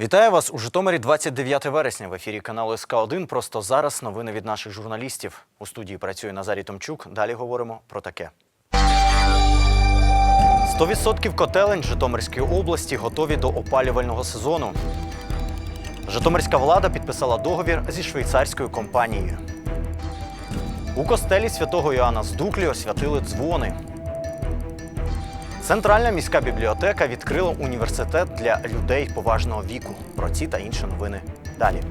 Вітаю вас у Житомирі 29 вересня. В ефірі каналу СК 1 Просто зараз новини від наших журналістів. У студії працює Назарій Томчук. Далі говоримо про таке. 100% котелень Житомирської області готові до опалювального сезону. Житомирська влада підписала договір зі швейцарською компанією. У костелі святого Іоанна з Дуклі освятили дзвони. Центральна міська бібліотека відкрила університет для людей поважного віку. Про ці та інші новини далі.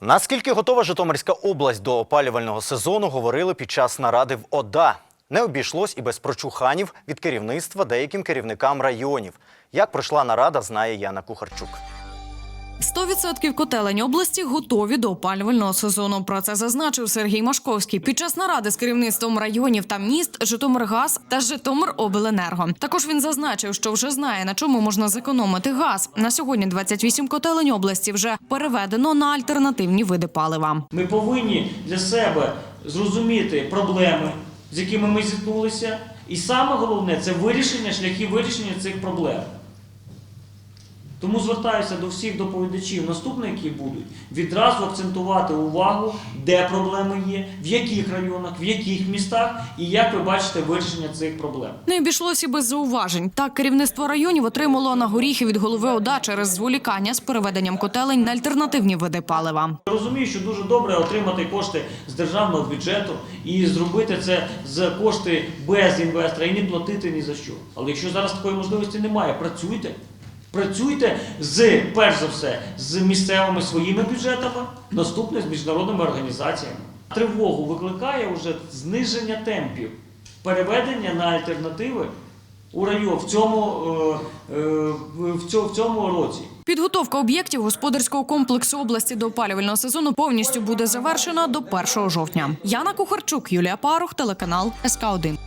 Наскільки готова Житомирська область до опалювального сезону, говорили під час наради в ОДА. Не обійшлось і без прочуханів від керівництва деяким керівникам районів. Як пройшла нарада, знає Яна Кухарчук. 100% котелень області готові до опалювального сезону. Про це зазначив Сергій Машковський під час наради з керівництвом районів та міст Житомиргаз та Житомиробленерго. Також він зазначив, що вже знає на чому можна зекономити газ. На сьогодні 28 котелень області вже переведено на альтернативні види палива. Ми повинні для себе зрозуміти проблеми, з якими ми зіткнулися, і саме головне це вирішення, шляхи вирішення цих проблем. Тому звертаюся до всіх доповідачів, наступних, які будуть, відразу акцентувати увагу, де проблеми є, в яких районах, в яких містах і як ви бачите вирішення цих проблем. Не обійшлося без зауважень. Так, керівництво районів отримало на горіхи від голови ОДА через зволікання з переведенням котелень на альтернативні види палива. Розумію, що дуже добре отримати кошти з державного бюджету і зробити це з кошти без інвестора і не платити ні за що. Але якщо зараз такої можливості немає, працюйте. Працюйте з, перш за все, з місцевими своїми бюджетами, наступне з міжнародними організаціями. Тривогу викликає вже зниження темпів переведення на альтернативи у район в цьому, е, е, в цьому, році. Підготовка об'єктів господарського комплексу області до опалювального сезону повністю буде завершена до 1 жовтня. Яна Кухарчук, Юлія Парух, телеканал СК 1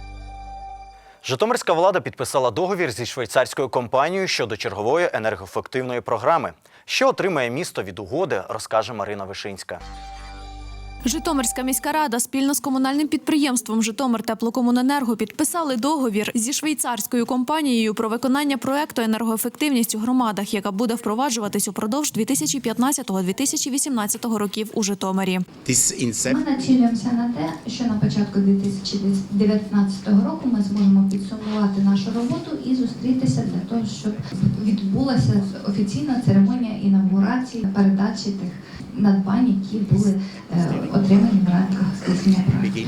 Житомирська влада підписала договір зі швейцарською компанією щодо чергової енергоефективної програми. Що отримає місто від угоди, розкаже Марина Вишинська. Житомирська міська рада спільно з комунальним підприємством Житомир Теплокомуненерго підписали договір зі швейцарською компанією про виконання проекту енергоефективність у громадах, яка буде впроваджуватись упродовж 2015-2018 років у Житомирі. Ми націлюємося на те, що на початку 2019 року ми зможемо підсумувати нашу роботу і зустрітися для того, щоб відбулася офіційна церемонія інаугурації та передачі тих надбань, які були е, отримані в рамках здійснення проекту.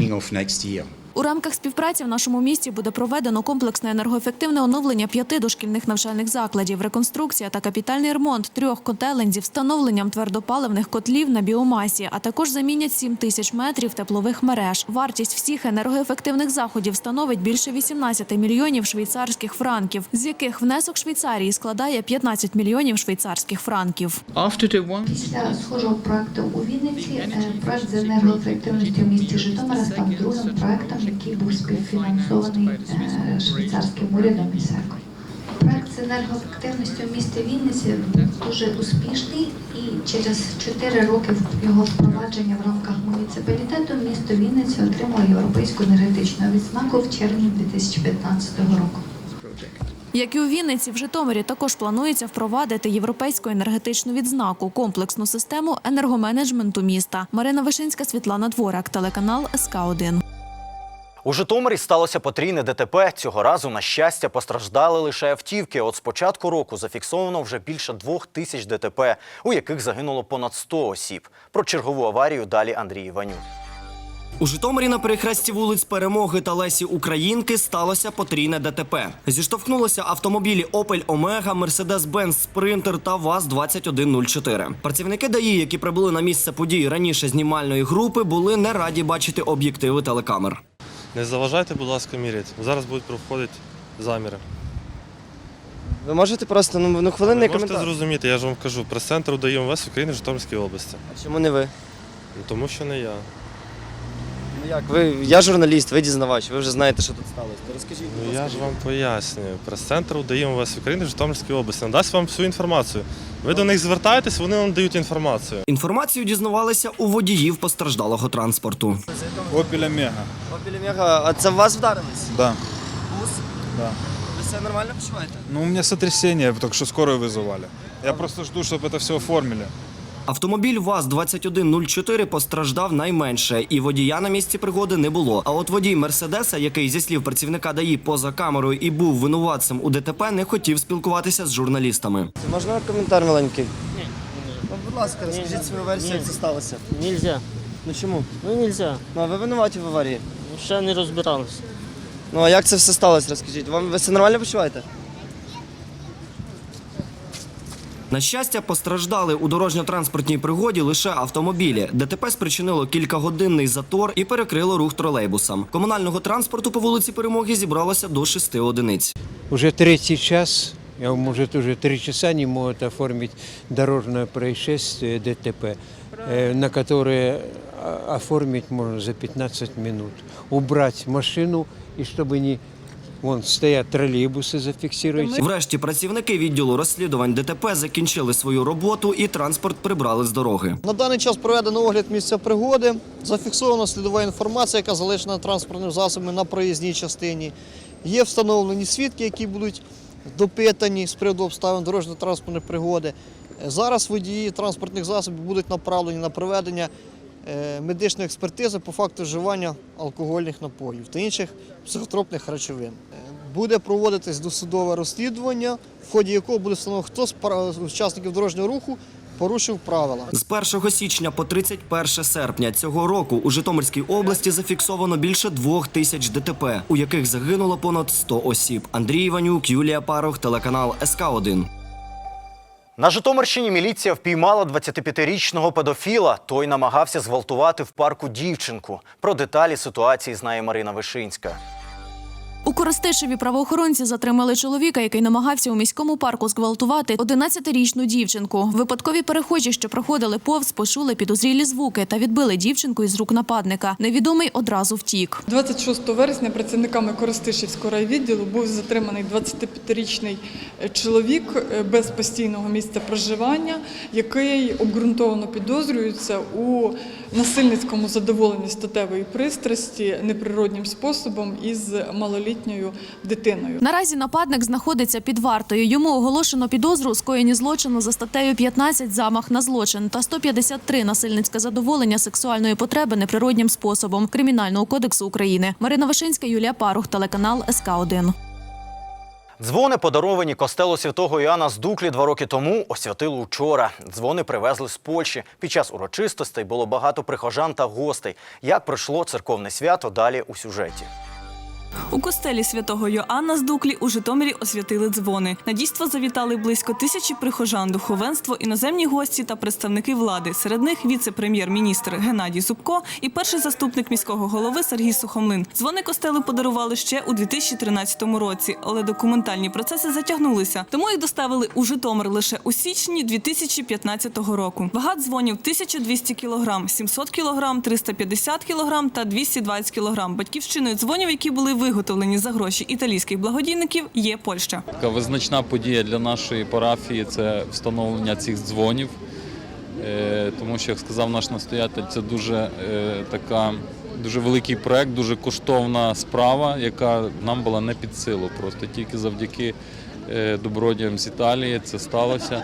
У рамках співпраці в нашому місті буде проведено комплексне енергоефективне оновлення п'яти дошкільних навчальних закладів, реконструкція та капітальний ремонт трьох котелень зі встановленням твердопаливних котлів на біомасі, а також замінять 7 тисяч метрів теплових мереж. Вартість всіх енергоефективних заходів становить більше 18 мільйонів швейцарських франків, з яких внесок Швейцарії складає 15 мільйонів швейцарських франків. Після схожого проекту у Вінниці е, проект з енергоефективності в місті Житомира став другим проектом, який був співфінансований е, швейцарським урядом і СЕКО. Проект з енергоефективності в місті Вінниці дуже успішний і через 4 роки його впровадження в рамках муніципалітету місто Вінниця отримало європейську енергетичну відзнаку в червні 2015 року. Як і у Вінниці, в Житомирі також планується впровадити європейську енергетичну відзнаку, комплексну систему енергоменеджменту міста. Марина Вишинська, Світлана Дворак, телеканал СК 1 У Житомирі сталося потрійне ДТП. Цього разу, на щастя, постраждали лише автівки. От з початку року зафіксовано вже більше двох тисяч ДТП, у яких загинуло понад 100 осіб. Про чергову аварію далі Андрій Іванюк. У Житомирі на перехресті вулиць Перемоги та Лесі Українки сталося потрійне ДТП. Зіштовхнулися автомобілі Opel Omega, Mercedes-Benz Sprinter та ВАЗ-2104. Працівники ДАІ, які прибули на місце події раніше знімальної групи, були не раді бачити об'єктиви телекамер. Не заважайте, будь ласка, міряти. Зараз будуть проходити заміри. Ви можете просто ну, ну хвилинний Ви можете коментар. зрозуміти, я ж вам кажу, прес-центр удає МВС України Житомирській області. А чому не ви? Ну, тому що не я Ну як? Ви я журналіст, ви дізнавач, ви вже знаєте, що тут сталося. То розкажіть. будь Ну ласка. я ж вам пояснюю. Прес-центр удає МВС України в Житомирській області. Надасть вам всю інформацію. Ви до них звертаєтесь, вони вам дають інформацію. Інформацію дізнавалися у водіїв постраждалого транспорту. Опеля Мега. Опіль Мега, а це в вас вдарились? Да. Бус? Да. Ви все нормально почуваєте? Ну, у меня сотрясение, только что скорую вызывали. Я просто жду, чтобы это все оформили. Автомобіль ВАЗ-2104 постраждав найменше, і водія на місці пригоди не було. А от водій Мерседеса, який зі слів працівника ДАІ поза камерою і був винуватцем у ДТП, не хотів спілкуватися з журналістами. Можна коментар маленький? Ні. Ну, будь ласка, розкажіть свою версію, як це сталося. Нельзя. Ну чому? Ну нельзя. Ну, а ви винуваті в аварії. Ще не розбиралися. Ну, а як це все сталося, розкажіть? Вам ви все нормально почуваєте? На щастя, постраждали у дорожньо-транспортній пригоді лише автомобілі. ДТП спричинило кількагодинний затор і перекрило рух тролейбусам. Комунального транспорту по вулиці Перемоги зібралося до шести одиниць. Уже третий час, а может уже три часа не могут оформить дорожное происшествие ДТП, э, на которое а, оформить можно за 15 минут. Убрать машину и чтобы не... Вон стоят троллейбусы, зафиксируйте. Врешті працівники відділу розслідувань ДТП закінчили свою роботу і транспорт прибрали з дороги. На даний час проведено огляд місця пригоди. Зафіксована слідова інформація, яка залишена транспортним засобом на проїзній частині. Є встановлені свідки, які будуть допитані з приводу обставин дорожньо-транспортної пригоди. Зараз водії транспортних засобів будуть направлені на проведення е, медичної експертизи по факту вживання алкогольних напоїв та інших психотропних речовин. Е, Буде проводитись досудове розслідування, в ході якого буде встановлено, хто з учасників дорожнього руху порушив правила. З 1 січня по 31 серпня цього року у Житомирській області зафіксовано більше двох тисяч ДТП, у яких загинуло понад 100 осіб. Андрій Іванюк, Юлія Парох, телеканал СК 1 На Житомирщині міліція впіймала 25-річного педофіла. Той намагався зґвалтувати в парку дівчинку. Про деталі ситуації знає Марина Вишинська. У Коростишеві правоохоронці затримали чоловіка, який намагався у міському парку зґвалтувати 11-річну дівчинку. Випадкові перехожі, що проходили повз, почули підозрілі звуки та відбили дівчинку із рук нападника. Невідомий одразу втік. 26 вересня працівниками Коростишівського райвідділу був затриманий 25-річний чоловік е, без постійного місця проживання, який обґрунтовано підозрюється у насильницькому задоволенні статевої пристрасті неприроднім способом із малолітньою дитиною. Наразі нападник знаходиться під вартою. Йому оголошено підозру у скоєнні злочину за статтею 15 замах на злочин та 153 насильницьке задоволення сексуальної потреби неприроднім способом Кримінального кодексу України. Марина Вишинська, Юлія Парух, телеканал СК 1 Дзвони, подаровані костелу святого Іоанна з Дуклі два роки тому, освятили учора. Дзвони привезли з Польщі. Під час урочистостей було багато прихожан та гостей. Як пройшло церковне свято, далі у сюжеті. У костелі святого Йоанна з Дуклі у Житомирі освятили дзвони. На дійство завітали близько тисячі прихожан, духовенство, іноземні гості та представники влади. Серед них віце-прем'єр-міністр Геннадій Зубко і перший заступник міського голови Сергій Сухомлин. Дзвони костелу подарували ще у 2013 році, але документальні процеси затягнулися, тому їх доставили у Житомир лише у січні 2015 року. Вага дзвонів 1200 кг, 700 кг, 350 кг та 220 кг. Батьківщиною дзвонів, які були виготовлені за гроші італійських благодійників, є Польща. Така визначна подія для нашої парафії це встановлення цих дзвонів. Е, Тому що, як сказав наш настоятель, це дуже е, така. Дуже великий проект, дуже коштовна справа, яка нам була не під силу. Просто тільки завдяки е, добродіям з Італії це сталося.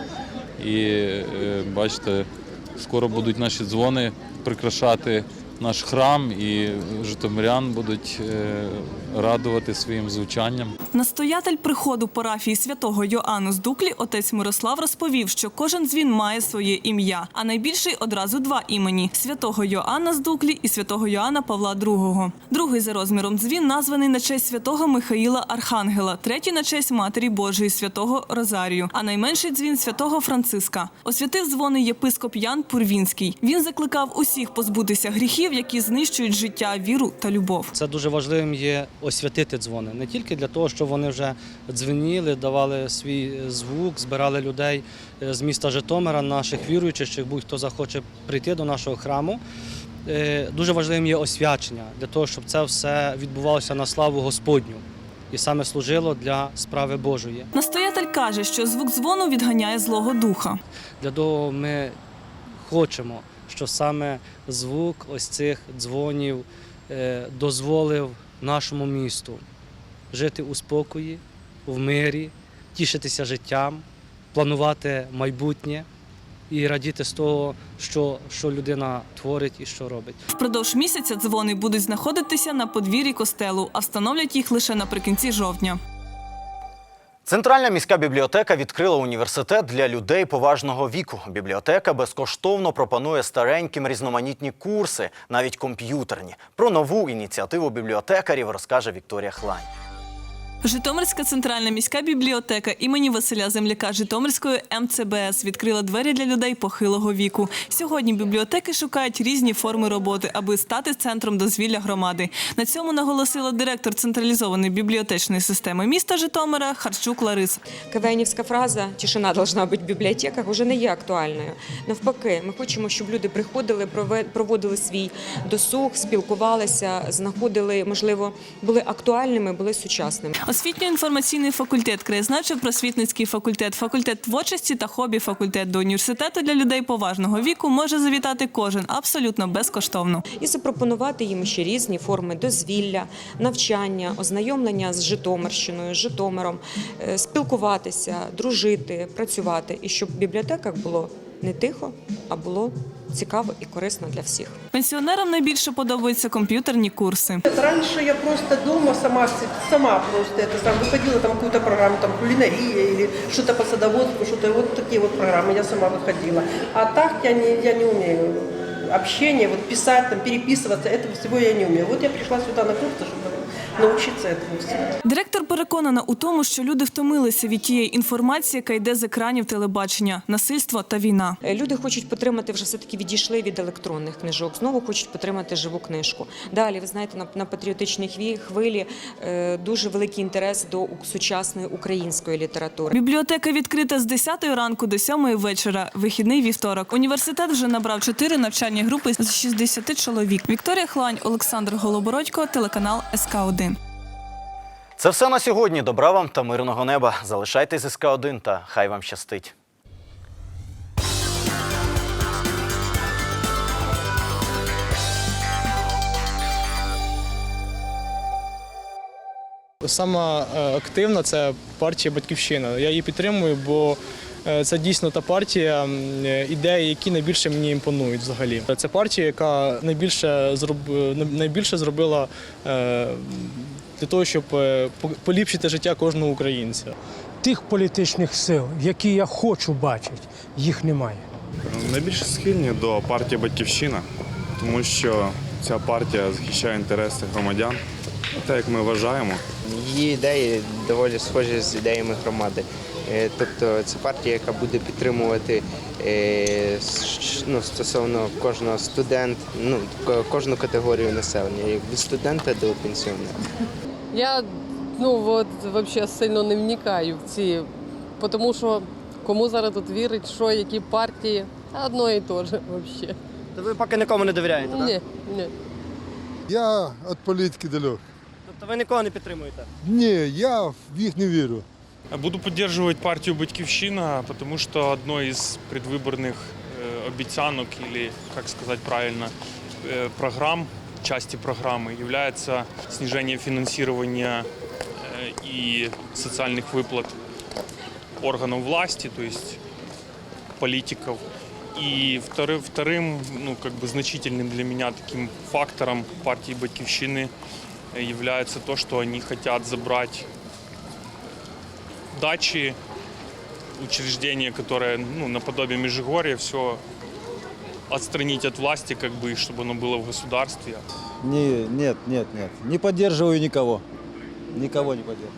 І бачите, скоро будуть наші дзвони прикрашати наш храм, і житомирян будуть радувати своїм звучанням. Настоятель приходу парафії святого Йоанну з Дуклі, отець Мирослав розповів, що кожен дзвін має своє ім'я, а найбільший одразу два імені: святого Йоанна з Дуклі і святого Йоанна Павла II. Другий за розміром дзвін названий на честь святого Михаїла Архангела, третій на честь Матері Божої святого Розарію, а найменший дзвін святого Франциска. Освятив дзвони єпископ Ян Пурвінський. Він закликав усіх позбутися гріхів, які знищують життя, віру та любов. Це дуже важливим є освятити дзвони. Не тільки для того, щоб вони вже дзвеніли, давали свій звук, збирали людей е, з міста Житомира, наших віруючих, чи будь-хто захоче прийти до нашого храму. Е, Дуже важливим є освячення для того, щоб це все відбувалося на славу Господню і саме служило для справи Божої. Настоятель каже, що звук дзвону відганяє злого духа. Для того ми хочемо, щоб саме звук ось цих дзвонів е, дозволив нашому місту жити у спокої, в мирі, тішитися життям, планувати майбутнє і радіти з того, що, що людина творить і що робить. Впродовж місяця дзвони будуть знаходитися на подвір'ї костелу, а встановлять їх лише наприкінці жовтня. Центральна міська бібліотека відкрила університет для людей поважного віку. Бібліотека безкоштовно пропонує стареньким різноманітні курси, навіть комп'ютерні. Про нову ініціативу бібліотекарів розкаже Вікторія Хлань. Житомирська центральна міська бібліотека імені Василя Земляка Житомирської МЦБС відкрила двері для людей похилого віку. Сьогодні бібліотеки шукають різні форми роботи, аби стати центром дозвілля громади. На цьому наголосила директор централізованої бібліотечної системи міста Житомира Харчук Лариса. КВНівська фраза «тишина должна бути в бібліотеках» вже не є актуальною. Навпаки, ми хочемо, щоб люди приходили, проводили свій досуг, спілкувалися, знаходили, можливо, були актуальними, були сучасними. Освітньо-інформаційний факультет, краєзнавчо-просвітницький факультет, факультет творчості та хобі факультет до університету для людей поважного віку може завітати кожен абсолютно безкоштовно. І запропонувати їм ще різні форми дозвілля, навчання, ознайомлення з Житомирщиною, з Житомиром, е, спілкуватися, дружити, працювати, і щоб в бібліотеках було не тихо, а було цікаво і корисно для всіх. Пенсіонерам найбільше подобаються комп'ютерні курси. Раньше я просто дома сама, вс- сама просто это сам выходила, там какую-то программу, там кулинария или что-то по садоводству, что-то вот такие вот программы я сама выходила. А так я не, я не умею общение, вот писать, там, переписываться, этого всего я не умею. Вот я пришла сюда на курсы, чтобы научиться этому всему. Директор переконана у тому, що люди втомилися від тієї інформації, яка йде з екранів телебачення, насильство та війна. Е, Люди хочуть потримати вже все таки відійшли від електронних книжок. Знову хочуть потримати живу книжку. Далі ви знаєте, на, на патріотичній хві- хвилі е, дуже великий інтерес до у- сучасної української літератури. Бібліотека відкрита з 10 ранку до 7 вечора. Вихідний вівторок. Університет вже набрав 4 навчальні групи з 60 чоловік. Вікторія Хлань, Олександр Голобородько, телеканал СК 1 Це все на сьогодні. Добра вам та мирного неба. Залишайтесь з СК 1 та хай вам щастить. Сама е, активна це партія Батьківщина. Я її підтримую, бо е, це дійсно та партія, е, ідеї, які найбільше мені імпонують взагалі. Це партія, яка найбільше найбільше зробила для того, щоб е, поліпшити життя кожного українця. Тих політичних сил, які я хочу бачити, їх немає. Найбільше схильні до партії Батьківщина, тому що ця партія захищає інтереси громадян, так як ми вважаємо. Її ідеї доволі схожі з ідеями громади. Е, Тобто це партія, яка буде підтримувати е, ну, стосовно кожного студента, ну, кожну категорію населення, від студента до пенсіонера. Я ну от вообще сильно не вникаю в ці, тому що кому зараз тут вірить, що які партії, одно і те ж вообще. То ви поки нікому не довіряєте, так? Ні, ні. Я від політики далек. Тобто ви нікого не підтримуєте? Ні, я в їх не вірю. Буду поддерживать партию «Батькивщина», потому что одной из предвыборных э, обещанок или, как сказать правильно, э, программ, части программы является снижение финансирования э, и социальных выплат органов власти, то есть политиков. И вторым, вторым ну, как бы значительным для меня таким фактором партии «Батькивщины» э, является то, что они хотят забрать дачи, учреждения, которые ну, наподобие Межигорья, все отстранить от власти, как бы, и чтобы оно было в государстве. Не, нет, нет, нет. Не поддерживаю никого. Никого не поддерживаю.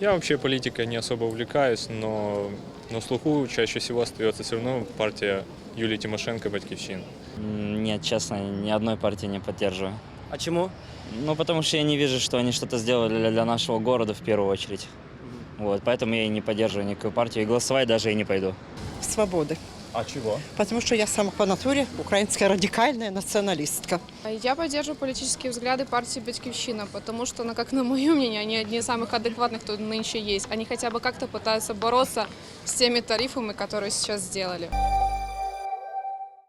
Я вообще политикой не особо увлекаюсь, но на слуху чаще всего остается все равно партия Юлии Тимошенко «Батькивщина». Нет, честно, ни одной партии не поддерживаю. А чему? Ну, потому что я не вижу, что они что-то сделали для- для нашего города в первую очередь. Вот, поэтому я и не поддерживаю никакую партию, и голосовать даже и не пойду. Свободы. А чего? Потому что я сама по натуре украинская радикальная националистка. Я поддерживаю политические взгляды партии «Батькивщина», потому что, ну, как на мое мнение, они одни из самых адекватных, кто нынче есть. Они хотя бы как-то пытаются бороться с теми тарифами, которые сейчас сделали.